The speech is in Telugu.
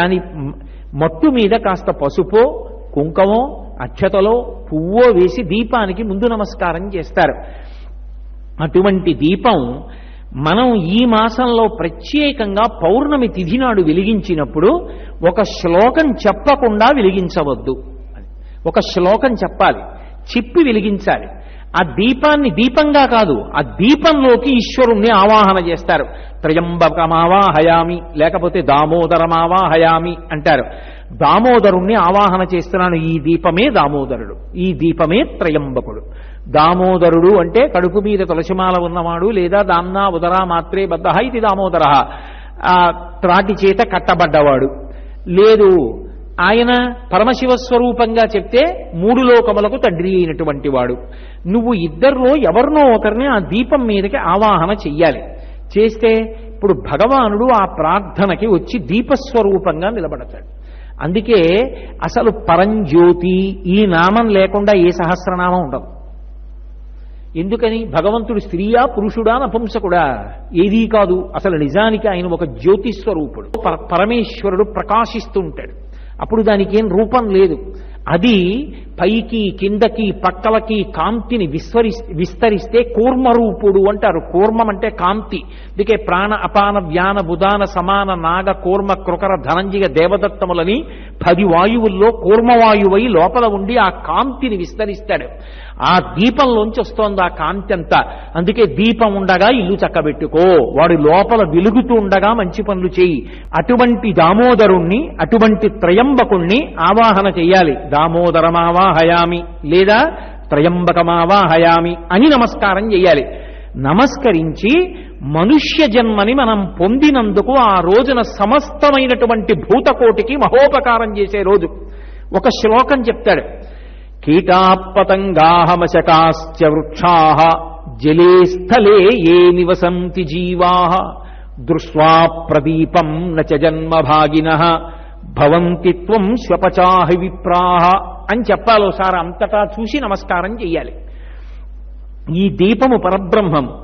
దాని మట్టు మీద కాస్త పసుపో కుంకమో అక్షతలో పువ్వో వేసి దీపానికి ముందు నమస్కారం చేస్తారు. అటువంటి దీపం మనం ఈ మాసంలో ప్రత్యేకంగా పౌర్ణమి తిథి నాడు వెలిగించినప్పుడు ఒక శ్లోకం చెప్పకుండా వెలిగించవద్దు. ఒక శ్లోకం చెప్పాలి. చెప్పి వెలిగించాలి. ఆ దీపాన్ని దీపంగా కాదు ఆ దీపంలోకి ఈశ్వరుణ్ణి ఆవాహన చేస్తారు. త్రయంబకమావాహయామి లేకపోతే దామోదరమావాహయామి అంటారు. దామోదరుణ్ణి ఆవాహన చేస్తున్నాను ఈ దీపమే దామోదరుడు ఈ దీపమే త్రయంబకుడు. దామోదరుడు అంటే కడుపు మీద తులసిమాల ఉన్నవాడు లేదా దామ్నా ఉదరా మాత్రే బద్ధ ఇది దామోదర. ఆ త్రాటి చేత కట్టబడ్డవాడు. లేదు ఆయన పరమశివ స్వరూపంగా చెప్తే మూడు లోకములకు తండ్రి అయినటువంటి వాడు. నువ్వు ఇద్దరిలో ఎవరినో ఒకరిని ఆ దీపం మీదకి ఆవాహన చెయ్యాలి. చేస్తే ఇప్పుడు భగవానుడు ఆ ప్రార్థనకి వచ్చి దీపస్వరూపంగా నిలబడతాడు. అందుకే అసలు పరంజ్యోతి ఈ నామం లేకుండా ఏ సహస్రనామం ఉండదు. ఎందుకని? భగవంతుడు స్త్రీయా పురుషుడా నపుంసకుడా? ఏదీ కాదు. అసలు నిజానికి ఆయన ఒక జ్యోతిస్వరూపుడు. పరమేశ్వరుడు ప్రకాశిస్తూ ఉంటాడు అప్పుడు దానికి ఏం రూపం లేదు. అది పైకి కిందకి పక్కలకి కాంతిని విస్వరి విస్తరిస్తే కూర్మరూపుడు అంటారు. కూర్మం అంటే కాంతి. అందుకే ప్రాణ అపాన వ్యాన బుధాన సమాన నాగ కూర్మ కృకర ధనంజయ దేవదత్తములని పది వాయువుల్లో కూర్మవాయువై లోపల ఉండి ఆ కాంతిని విస్తరిస్తాడు. ఆ దీపంలోంచి వస్తోంది ఆ కాంతి అంతా. అందుకే దీపం ఉండగా ఇల్లు చక్కబెట్టుకో. వాడు లోపల వెలుగుతూ ఉండగా మంచి పనులు చేయి. అటువంటి దామోదరుణ్ణి అటువంటి త్రయంబకుణ్ణి ఆవాహన చేయాలి. దామోదరమావా హయామి లేదా త్రయంబకమావాహయామి అని నమస్కారం చేయాలి నమస్కరించి మనుష్య జన్మని మనం పొందినందుకు ఆ రోజున సమస్తమైనటువంటి భూతకోటికి మహోపకారం చేసే రోజు. ఒక శ్లోకం చెప్తాడు. కీటాపతంగాహమశకాశ్చ వృక్షా జలే స్థలే ఏ నివసంతి జీవా. దృష్ట్వా ప్రదీపం నచ జన్మభాగిన. భవంతి త్వం శ్వపచాహి విప్రాహ అని చెప్పాలోసారి అంతటా చూసి నమస్కారం చెయ్యాలి. ఈ దీపము పరబ్రహ్మం.